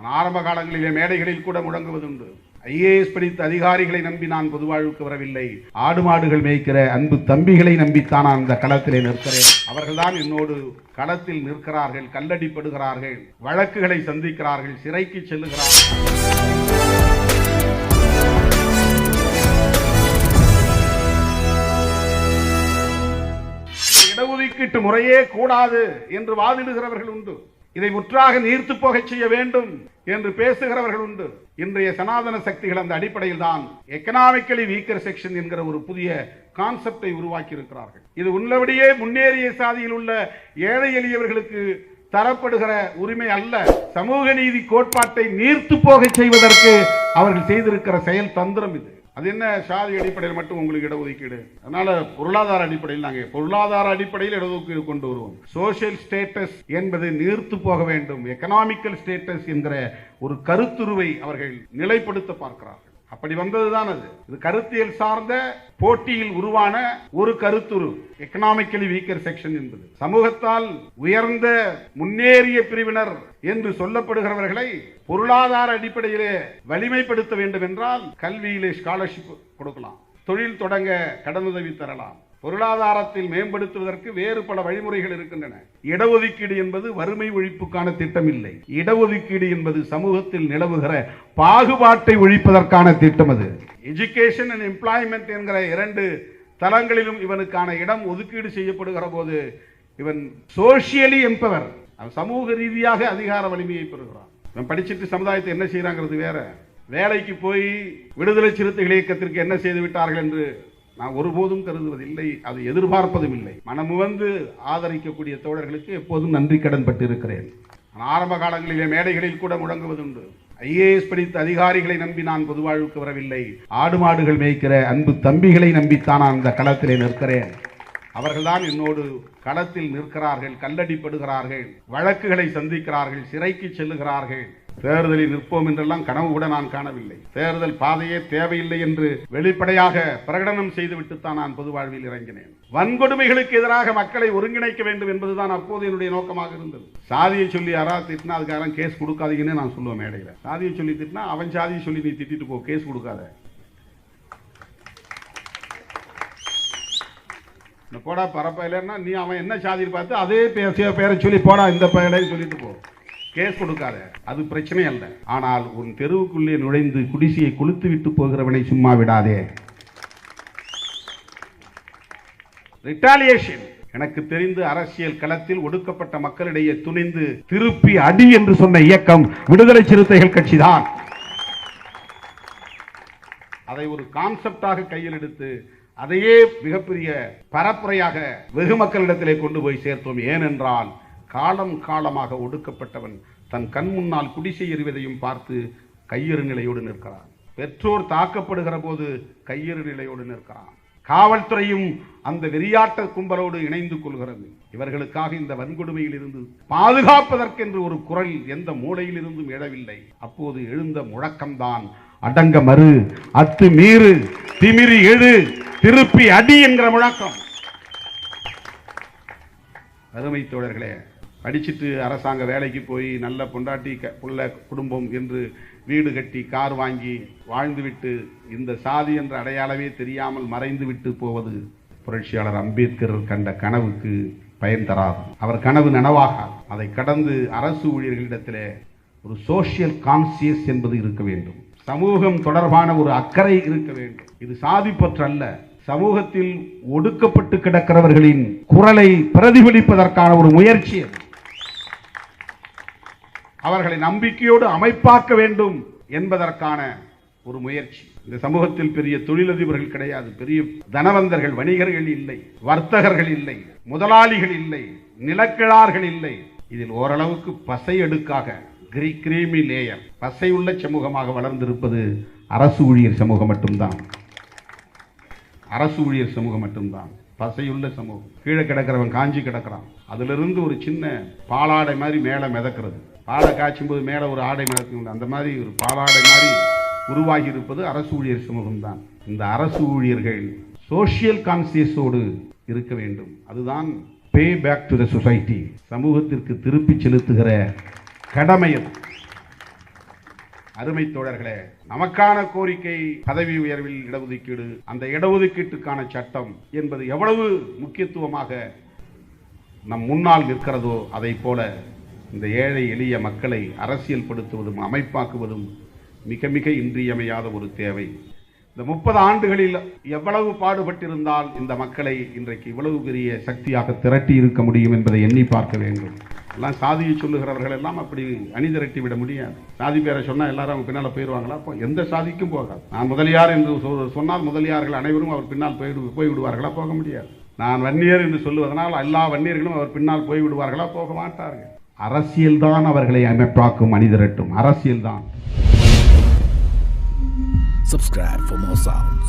ஆரம்ப காலங்களிலே மேடைகளில் கூட முழங்குவதுண்டு. ஐஏஎஸ் படித்த அதிகாரிகளை நம்பி நான் பொதுவாழ்வுக்கு வரவில்லை. ஆடு மாடுகள் மேய்க்கிற அன்பு தம்பிகளை நம்பித்தான் நான் இந்த களத்திலே நிற்கிறேன். அவர்கள்தான் என்னோடு களத்தில் நிற்கிறார்கள் கல்லடிப்படுகிறார்கள் வழக்குகளை சந்திக்கிறார்கள் சிறைக்கு செல்லுகிறார்கள். இடஒதுக்கீட்டு முறையே கூடாது என்று வாதிடுகிறவர்கள் உண்டு. இதை முற்றாக நீர்த்து போகச் செய்ய வேண்டும் என்று பேசுகிறவர்கள் உண்டு. இன்றைய சனாதன சக்திகள் அந்த அடிப்படையில் தான் எக்கனாமிக்கலி வீக்கர் செக்ஷன் என்கிற ஒரு புதிய கான்செப்டை உருவாக்கி இருக்கிறார்கள் இது உள்ளபடியே முன்னேறிய சாதியில் உள்ள ஏழை எளியவர்களுக்கு தரப்படுகிற உரிமை அல்ல. சமூக நீதி கோட்பாட்டை நீர்த்து போகச் செய்வதற்கு அவர்கள் செய்திருக்கிற செயல் தந்திரம் இது. அது என்ன சாதி அடிப்படையில் மட்டும் உங்களுக்கு இடஒதுக்கீடு? அதனால பொருளாதார அடிப்படையில் நாங்கள் பொருளாதார அடிப்படையில் இடஒதுக்கீடு கொண்டு வருவோம். சோசியல் ஸ்டேட்டஸ் என்பது நீர்த்து போக வேண்டும். எக்கனாமிக்கல் ஸ்டேட்டஸ் என்கிற ஒரு கருத்துருவை அவர்கள் நிலைப்படுத்த பார்க்கிறார் அப்படி வந்ததுதான் அது. இது கருத்தியல் சார்ந்த போட்டியில் உருவான ஒரு கருத்துரு எக்கனாமிக்கலி வீக்கர் செக்ஷன் என்பது. சமூகத்தால் உயர்ந்த முன்னேறிய பிரிவினர் என்று சொல்லப்படுகிறவர்களை பொருளாதார அடிப்படையிலே வலிமைப்படுத்த வேண்டும் என்றால் கல்வியிலே ஸ்காலர்ஷிப் கொடுக்கலாம். தொழில் தொடங்க கடனுதவி தரலாம். பொருளாதாரத்தில் மேம்படுத்துவதற்கு வேறு பல வழிமுறைகள் இருக்கின்றன. இடஒதுக்கீடு என்பது வறுமை ஒழிப்புக்கான திட்டம் இல்லை இடஒதுக்கீடு என்பது சமூகத்தில் நிலவுகிற பாகுபாட்டை ஒழிப்பதற்கான திட்டம் அது. எஜுகேஷன் அண்ட் எம்ப்ளாய்மெண்ட் என்கிற இரண்டு தளங்களிலும் இவனுக்கான இடம் ஒதுக்கீடு செய்யப்படுகிற போது இவன் சோசியலி எம்பவர் சமூக ரீதியாக அதிகார வலிமையை பெறுகிறான். இவன் படிச்சிட்டு சமுதாயத்தை என்ன செய்யறாங்கிறது வேற. வேலைக்கு போய் விடுதலை சிறுத்தைகள் இயக்கத்திற்கு என்ன செய்து விட்டார்கள் என்று நான் ஒருபோதும் கருதுவதில்லை அது எதிர்பார்ப்பதும் இல்லை. மனமுவந்து ஆதரிக்கக்கூடிய தோழர்களுக்கு எப்போதும் நன்றி கடன் பட்டு இருக்கிறேன் ஆரம்ப காலங்களிலே மேடைகளில் கூட முழங்குவதுண்டு. ஐஏஎஸ் படித்த அதிகாரிகளை நம்பி நான் பொதுவாழ்வுக்கு வரவில்லை. ஆடு மாடுகள் மேய்க்கிற அன்பு தம்பிகளை நம்பித்தான் நான் அந்த களத்திலே நிற்கிறேன். அவர்கள்தான் என்னோடு களத்தில் நிற்கிறார்கள் கல்லடிப்படுகிறார்கள் வழக்குகளை சந்திக்கிறார்கள் சிறைக்கு செல்லுகிறார்கள். தேர்தலில் நிற்போம் என்றெல்லாம் கனவு கூட நான் காணவில்லை. தேர்தல் பாதையே தேவையில்லை என்று வெளிப்படையாக பிரகடனம் செய்துவிட்டுத்தான் நான் பொது வாழ்வில் இறங்கினேன். வன்கொடுமைகளுக்கு எதிராக மக்களை ஒருங்கிணைக்க வேண்டும் என்பதுதான் அப்போது என்னுடைய நோக்கமாக இருந்தது. சாதியை சொல்லி யாராவது திட்டினா அதுக்காரன் கேஸ் கொடுக்காதீங்கன்னு நான் சொல்லுவேன் மேடையில். சாதியை சொல்லி திட்டினா அவன் சாதியை சொல்லி நீ திட்டிட்டு போ கேஸ் கொடுக்காத. இந்த போடா பரப்ப இல்லைன்னா நீ அவன் என்ன சாதியை பார்த்து அதே பேசிய பேரை சொல்லி போடா இந்த பெயரையும் சொல்லிட்டு போ. கேஸ் கொடுக்காத. அது பிரச்சனை அல்ல. ஆனால் உன் தெருவுக்குள்ளே நுழைந்து குடிசையை கொளுத்து விட்டு போகிறவனை சும்மா விடாதே. ரிட்டாலியேஷன் எனக்கு தெரிந்து அரசியல் களத்தில் ஒடுக்கப்பட்ட மக்களிடையே துணிந்து திருப்பி அடி என்று சொன்ன இயக்கம் விடுதலை சிறுத்தைகள் கட்சிதான். அதை ஒரு கான்செப்டாக கையில் எடுத்து அதையே மிகப்பெரிய பரப்புரையாக வெகு மக்களிடத்திலே கொண்டு போய் சேர்த்தோம். ஏனென்றால் காலம் காலமாக ஒடுக்கப்பட்டவன் தன் கண் முன்னால் குடிசை எறிவதையும் பார்த்து கையெறு நிலையோடு நிற்கிறான். பெற்றோர் தாக்கப்படுகிற போது கையெறு நிலையோடு நிற்கிறான். காவல்துறையும் அந்த வெறியாட்ட கும்பலோடு இணைந்து கொள்கிறது. இவர்களுக்காக இந்த வன்கொடுமையில் இருந்து பாதுகாப்பதற்கென்று ஒரு குரல் எந்த மூளையில் இருந்தும் எழவில்லை. அப்போது எழுந்த முழக்கம்தான் அடங்க மறு அத்து மீறு திமிரி எழு திருப்பி அடி என்கிற முழக்கம். அருமை தோழர்களே படிச்சுட்டு அரசாங்க வேலைக்கு போய் நல்ல பொண்டாட்டி க- புள்ள குடும்பம் என்று வீடு கட்டி கார் வாங்கி வாழ்ந்துவிட்டு இந்த சாதி என்ற அடையாளமே தெரியாமல் மறைந்து விட்டு போவது புரட்சியாளர் அம்பேத்கர் கண்ட கனவுக்கு பயன் தராது. அவர் கனவு நனவாகாது. அதை கடந்து அரசு ஊழியர்களிடத்திலே ஒரு சோஷியல் கான்சியஸ் என்பது இருக்க வேண்டும். சமூகம் தொடர்பான ஒரு அக்கறை இருக்க வேண்டும். இது சாதி பற்று அல்ல சமூகத்தில் ஒடுக்கப்பட்டு கிடக்கிறவர்களின் குரலை பிரதிபலிப்பதற்கான ஒரு முயற்சி அவர்களை நம்பிக்கையோடு அமைப்பாக்க வேண்டும் என்பதற்கான ஒரு முயற்சி. இந்த சமூகத்தில் பெரிய தொழிலதிபர்கள் கிடையாது. பெரிய தனவந்தர்கள் வணிகர்கள் இல்லை. வர்த்தகர்கள் இல்லை. முதலாளிகள் இல்லை. நிலக்கிழார்கள் இல்லை. இதில் ஓரளவுக்கு பசை அடுக்காக கிரி கிரீமி லேயர் பசையுள்ள சமூகமாக வளர்ந்திருப்பது அரசு ஊழியர் சமூகம் மட்டும்தான். அரசு ஊழியர் சமூகம் மட்டும்தான். பசையுள்ள சமூகம். கீழே கிடக்கிறவன் காஞ்சி கிடக்கிறான். அதிலிருந்து ஒரு சின்ன பாலாடை மாதிரி மேலே மிதக்கிறது. பாலை காய்ச்சும் போது மேலே ஒரு ஆடை மிதக்கும் அந்த மாதிரி ஒரு பாலாடை மாதிரி உருவாகி இருப்பது அரசு ஊழியர் சமூகம் தான் இந்த அரசு ஊழியர்கள் சோஷியல் கான்சியஸோடு இருக்க வேண்டும். அதுதான் pay back to the society சமூகத்திற்கு திருப்பி செலுத்துகிற கடமை அது. அருமை தோழர்களே நமக்கான கோரிக்கை பதவி உயர்வில் இடஒதுக்கீடு அந்த இடஒதுக்கீட்டுக்கான சட்டம் என்பது எவ்வளவு முக்கியத்துவமாக நம் முன்னால் நிற்கிறதோ அதை போல இந்த ஏழை எளிய மக்களை அரசியல்படுத்துவதும் அமைப்பாக்குவதும் மிக மிக இன்றியமையாத ஒரு தேவை. இந்த முப்பது ஆண்டுகளில் எவ்வளவு பாடுபட்டிருந்தால் இந்த மக்களை இன்றைக்கு இவ்வளவு பெரிய சக்தியாக திரட்டி இருக்க முடியும் என்பதை எண்ணி பார்க்க வேண்டும். எல்லாம் சாதியை சொல்லுகிறவர்கள் எல்லாம் அப்படி அணி திரட்டி விட முடியாது. சாதி பேரை சொன்னால் எல்லாரும் அவங்க பின்னால் போயிடுவாங்களா அப்போ எந்த சாதிக்கும் போகாது. நான் முதலியார் என்று சொ- சொன்னால் முதலியார்கள் அனைவரும் அவர் பின்னால் போய்விடு போய்விடுவார்களா? போக முடியாது. நான் வன்னியர் என்று சொல்லுவதனால் எல்லா வன்னியர்களும் அவர் பின்னால் போய்விடுவார்களா? போக மாட்டார்கள். அரசியல்தான் அவர்களை அமைப்பாக்கும் அணி அரசியல்தான் Subscribe for more sounds.